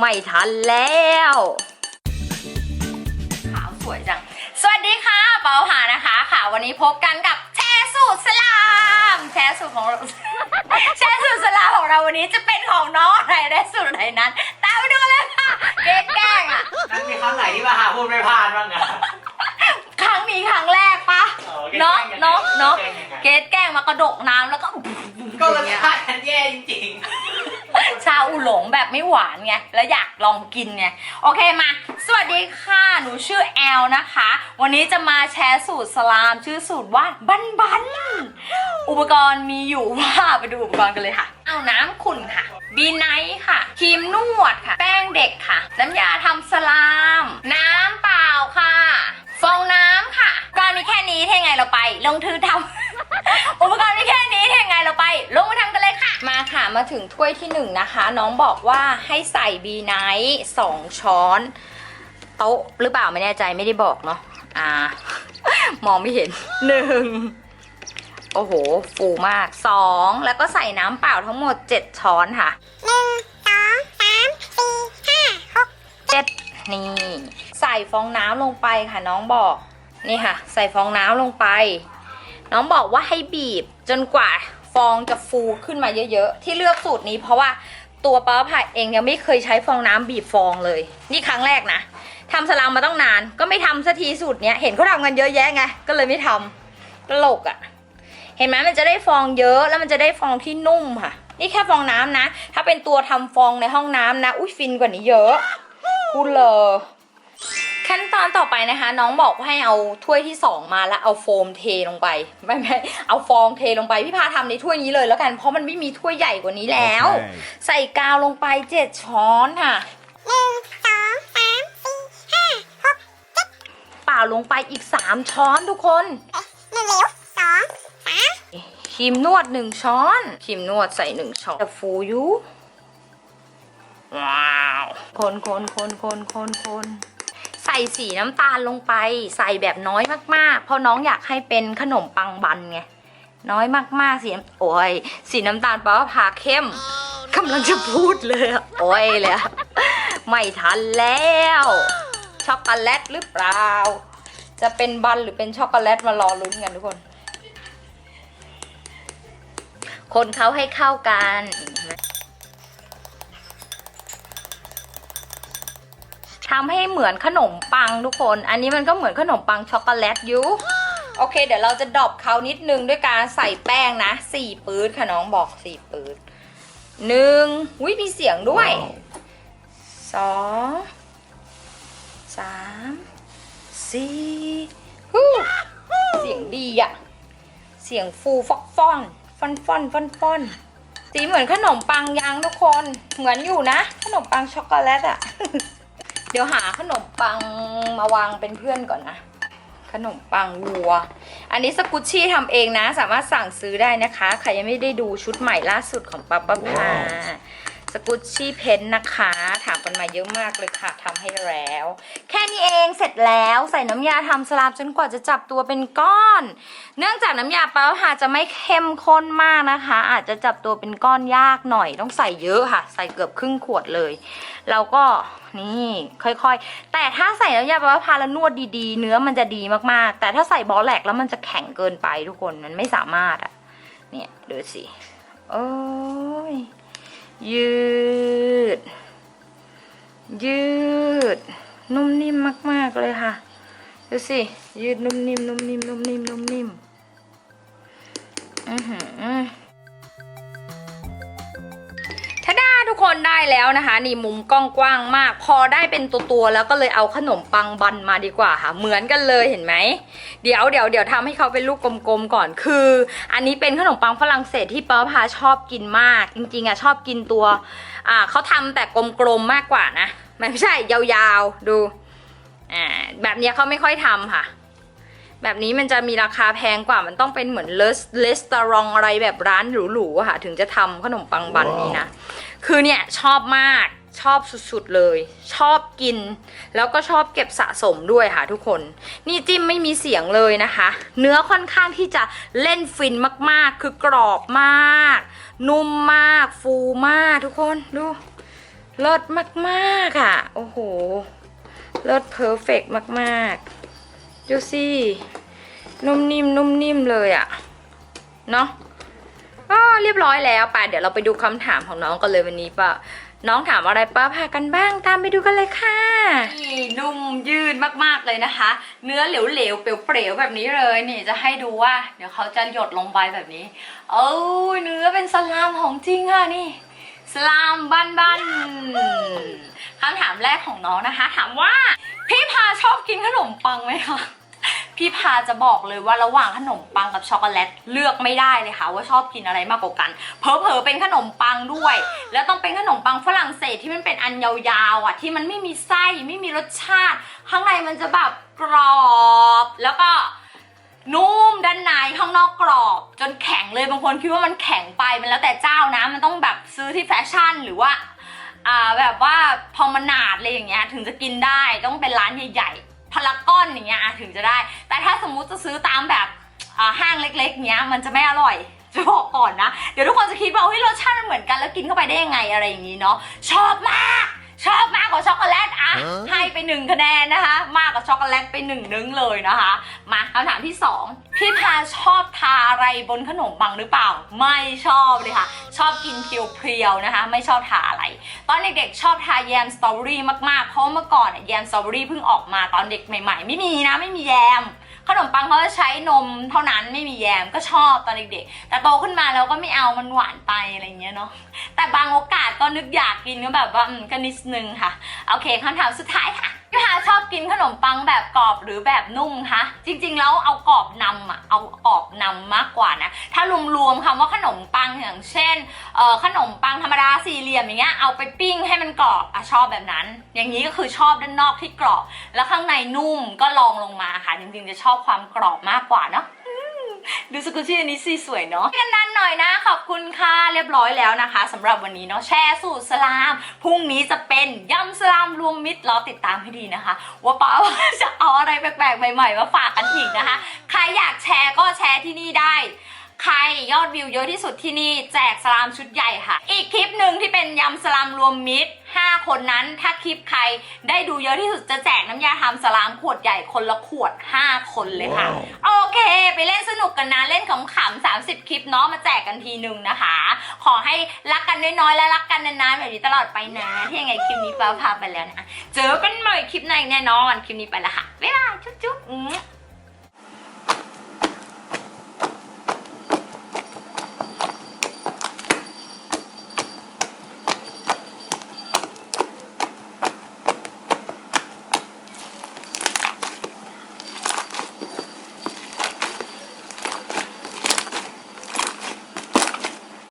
ไม่ทันแล้ว ขาวสวยจัง สวัสดีค่ะ เปาหานะคะค่ะ วันนี้พบกันกับแชร์สูตรสลามแชร์สูตรของเราแชร์สูตรสลามของเราวันนี้จะเป็นของน้องอะไรได้สูตรไหนนั้นตามไปดูกันเลยค่ะเกดแกล้งอะนั่นมีครั้งไหนที่มาหาพูดไม่พลาดบ้างอะครั้งนี้ครั้งแรกปะอ๋อเนาะเกรดแกล้งยังไงเนาะเนาะเกรดแกล้งยังไงเกดแกล้งมากระดกน้ำแล้วก็ก็รสชาติมันแย่จริงชา อูหลงแบบไม่หวานไงแล้วอยากลองกินไงโอเคมา สวัสดีค่ะหนูชื่อแอลนะคะ วันนี้จะมาแชร์สูตรสลาม ชื่อสูตรว่าบันบันอุปกรณ์มีอยู่ว่าไปดูอุปกรณ์กันเลยค่ะ เอาน้ำขุ่นค่ะบีไนท์ค่ะครีมนวดค่ะ แป้งเด็กค่ะ น้ำยาทำสลาม น้ำเปล่าค่ะ ฟองน้ำค่ะก็มีแค่นี้ถ้าไงเราไป ลงทือทำ มาค่ะมาถึงถ้วยที่หนึ่งนะคะ น้องบอกว่าให้ใส่บีไนท์สองช้อนโต๊ะหรือเปล่าไม่แน่ใจไม่ได้บอกเนาะอ่า มองไม่เห็นหนึ่งโอ้โห ฟูมาก2แล้วก็ใส่น้ำเปล่าทั้งหมด7ช้อนค่ะหนึ่งสองสามสี่ห้าหก7นี่ ใส่ฟองน้ำลงไปค่ะน้องบอกนี่ค่ะ ใส่ฟองน้ำลงไป น้องบอกว่าให้บีบจนกว่า ฟองจะฟูขึ้นมาเยอะๆ ที่เลือกสูตรนี้เพราะว่าตัวป้าผัดเองยังไม่เคยใช้ฟองน้ำบีบฟองเลย นี่ครั้งแรกนะทำสลามมาต้องนาน ก็ไม่ทำสักทีสูตรเนี้ยเห็นเขาทำกันเยอะแยะไงก็เลยไม่ทำตลกอะ่ะ เห็นไหมมันจะได้ฟองเยอะแล้วมันจะได้ฟองที่นุ่มค่ะ นี่แค่ฟองน้ำนะ ถ้าเป็นตัวทำฟองในห้องน้ำนะ อุ้ยฟินกว่านี้เยอะพูดเลย ตอนต่อไปนะคะ น้องบอกว่าให้เอาถ้วยที่สองมาแล้วเอาโฟมเทลงไปไม่ไม่เอาฟองเทลงไปพี่พาทำในถ้วยนี้เลยแล้วกันเพราะมันไม่มีถ้วยใหญ่กว่านี้แล้วโอเคใส่กาวลงไปเจ็ดช้อนค่ะหนึ่งสองสามสี่ห้าหกเปล่าลงไปอีกสามช้อนทุกคนหนึ่งเหลวสองสามครีมนวดหนึ่งช้อนครีมนวดใส่หนึ่งช้อนจะฟูอยุว้าว คนคนคนคนคนคนใส่สีน้ำตาลลงไป ใส่แบบน้อยมากๆ เพราะน้องอยากให้เป็นขนมปังบันไง น้อยมากๆ สีน้ำโอ้ยสีน้ำตาลแปลว่าพาเข้มกำลังจะพูดเลยอะโอ้ยเลยอะไม่ทันแล้ว ช็อกโกแลตหรือเปล่า จะเป็นบันหรือเป็นช็อกโกแลตมารอลุ้นกันทุกคน คนเขาให้เข้ากัน ทำให้เหมือนขนมปังทุกคน อันนี้มันก็เหมือนขนมปังช็อกโกแลตอยู่โอเค เดี๋ยวเราจะดรอปเขานิดนึงด้วยการใส่แป้งนะสี่ปื๊ดค่ะน้องบอกสี่ปื๊ดหนึ่งวิมีเสียงด้วยสองสามสี่ฮู้เสียงดีอะเสียงฟูฟอกฟอนฟอนฟอนฟอนฟอนสีเหมือนขนมปังยังทุกคนเหมือนอยู่นะ ขนมปังช็อกโกแลตอะ เดี๋ยวหาขนมปังมาวางเป็นเพื่อนก่อนนะ ขนมปังวัว อันนี้สกุชชี่ทำเองนะ สามารถสั่งซื้อได้นะคะ ใครยังไม่ได้ดูชุดใหม่ล่าสุดของปั๊บปั๊บพา สกุชชี่เพนนะคะ ถามกันมาเยอะมากเลยค่ะทำให้แล้ว แค่นี้เองเสร็จแล้วใส่น้ำยาทำสลามจนกว่าจะจับตัวเป็นก้อน เนื่องจากน้ำยาปั๊บพาจะไม่เข้มข้นมากนะคะ อาจจะจับตัวเป็นก้อนยากหน่อย ต้องใส่เยอะค่ะ ใส่เกือบครึ่งขวดเลยเราก็นี่ค่อยๆ แต่ถ้าใส่น้ำยาปลาพาแล้วนวดดีๆ เนื้อมันจะดีมากๆ แต่ถ้าใส่บอลแหลกแล้วมันจะแข็งเกินไปทุกคนมันไม่สามารถอะเนี่ยดูสิโอ้ย ยืด ยืด นุ่มนิ่มมาก ๆ เลยค่ะ ดูสิ ยืดนุ่มนิ่มนุ่มนิ่มนุ่มนิ่มนุ่มนิ่มอือหือ ทุกคนได้แล้วนะคะ นี่มุมกล้องกว้างมาก พอได้เป็นตัวตัวๆแล้วก็เลยเอาขนมปังบันมาดีกว่าค่ะ เหมือนกันเลยเห็นไหมเดี๋ยวเดี๋ยวเดี๋ยวทำให้เขาเป็นลูกกลมๆก่อนคือ อันนี้เป็นขนมปังฝรั่งเศสที่ป้าพาชอบกินมาก จริงๆอะชอบกินตัวอ่าเขาทำแต่กลมๆมากกว่านะไม่ใช่ยาวๆดูอ่าแบบเนี้ยเขาไม่ค่อยทำค่ะ แบบนี้มันจะมีราคาแพงกว่ามันต้องเป็นเหมือนเลสเลสตารองอะไรแบบร้านหรูๆอะค่ะ ถึงจะทำขนมปังบันนี้นะ คือเนี่ยชอบมากชอบสุดๆเลย ชอบกิน แล้วก็ชอบเก็บสะสมด้วยค่ะทุกคน นี่จิ้มไม่มีเสียงเลยนะคะ เนื้อค่อนข้างที่จะเล่นฟินมากๆ คือกรอบมาก นุ่มมาก ฟูมากทุกคนดูเลิศมากๆอะ โอ้โหเลิศเพอร์เฟกมากๆ ดูสินุ่มนิ่มนุ่มนิ่มเลยอะเนาะก็เรียบร้อยแล้วไปเดี๋ยวเราไปดูคำถามของน้องกันเลยวันนี้ปะน้องถามอะไรป้าพากันบ้างตามไปดูกันเลยค่ะนี่นุ่มยืดมากๆเลยนะคะ เนื้อเหลวๆเปลวๆแบบนี้เลยนี่จะให้ดูว่า เดี๋ยวเขาจะหยดลงไปแบบนี้ เอ้ยเนื้อเป็นสลามของจริงค่ะนี่ สลามบ้านๆคำถามแรกของน้องนะคะ ถามว่าพี่พาชอบกินขนมปังไหมคะ พี่พาจะบอกเลยว่าระหว่างขนมปังกับช็อกโกแลตเลือกไม่ได้เลยค่ะ ว่าชอบกินอะไรมากกว่ากัน เพอเพอเป็นขนมปังด้วย แล้วต้องเป็นขนมปังฝรั่งเศสที่มันเป็นอันยาวๆอะที่มันไม่มีไส้ไม่มีรสชาติ ข้างในมันจะแบบกรอบ แล้วก็นุ่มด้านในข้างนอกกรอบ จนแข็งเลยบางคนคิดว่ามันแข็งไปมันแล้วแต่เจ้านะ มันต้องแบบซื้อที่แฟชั่นหรือว่าอ่าแบบว่าพอมันหนาดอะไรอย่างเงี้ยถึงจะกินได้ต้องเป็นร้านใหญ่ๆ พารากอนอย่างเงี้ยอะถึงจะได้ แต่ถ้าสมมุติจะซื้อตามแบบอ่าห้างเล็กๆเงี้ยมันจะไม่อร่อยจะบอกก่อนนะ เดี๋ยวทุกคนจะคิดว่าเฮ้ยรสชาติมันเหมือนกันแล้วกินเข้าไปได้ยังไงอะไรอย่างนี้เนาะชอบมาก ชอบมากกว่าช็อกโกแลตอะให้ไปหนึ่งคะแนนนะคะ มากกว่าช็อกโกแลตไปหนึ่งนึงเลยนะคะ มาคำถามที่สองพี่พาชอบทาอะไรบนขนมปังหรือเปล่า ไม่ชอบเลยค่ะ ชอบกินเพียวๆนะคะ ไม่ชอบทาอะไร ตอนเด็กๆชอบทาแยมสตรอเบอรี่มากๆ เพราะว่าเมื่อก่อนเนี่ยแยมสตรอเบอรี่เพิ่งออกมาตอนเด็กใหม่ ๆ ไม่มีนะไม่มีแยม ขนมปังเขาจะใช้นมเท่านั้นไม่มีแยมก็ชอบตอนเด็กๆ แต่โตขึ้นมาแล้วก็ไม่เอามันหวานไปอะไรเงี้ยเนาะแต่บางโอกาสก็นึกอยากกินก็แบบว่าอืมก็นิดนึงค่ะ โอเคคำถามสุดท้ายค่ะ พี่พาชอบกินขนมปังแบบกรอบหรือแบบนุ่มคะจริงๆแล้วเอากรอบนำอะเอากรอบนำมากกว่านะถ้ารวมๆคำว่าขนมปังอย่างเช่นขนมปังธรรมดาสี่เหลี่ยมอย่างเงี้ยเอาไปปิ้งให้มันกรอบอะชอบแบบนั้น อย่างนี้ก็คือชอบด้านนอกที่กรอบ แล้วข้างในนุ่มก็ลองลงมาค่ะ จริงๆจะชอบความกรอบมากกว่าเนาะ ดูสกุชี่อันนี้สิสวยเนาะกันดันหน่อยนะ ขอบคุณค่ะ เรียบร้อยแล้วนะคะสำหรับวันนี้เนาะแชร์สูตรสลามพรุ่งนี้จะเป็นยำสลามรวมมิตรรอติดตามให้ดีนะคะ ว่าป้าจะเอาอะไรแปลกๆใหม่ๆมาฝากกันอีกนะคะ ใครอยากแชร์ก็แชร์ที่นี่ได้ ใครยอดวิวเยอะที่สุดที่นี่แจกสลามชุดใหญ่ค่ะ อีกคลิปหนึ่งที่เป็นยำสลามรวมมิตร 5 คนนั้น ถ้าคลิปใครได้ดูเยอะที่สุดจะแจกน้ำยาทำสลามขวดใหญ่คนละขวด 5 คนเลยค่ะ โอเค ไปเล่นสนุกกันนะ เล่นขำๆ30 คลิปเนาะมาแจกกันทีหนึ่งนะคะ ขอให้รักกันน้อยๆและรักกันนานๆแบบนี้ตลอดไปนะที่ยังไงคลิปนี้ฟ้าพาไปแล้วนะเจอกันใหม่คลิปในแน่นอนคลิปนี้ไปแล้วค่ะบ๊ายบายจุ๊บๆอืม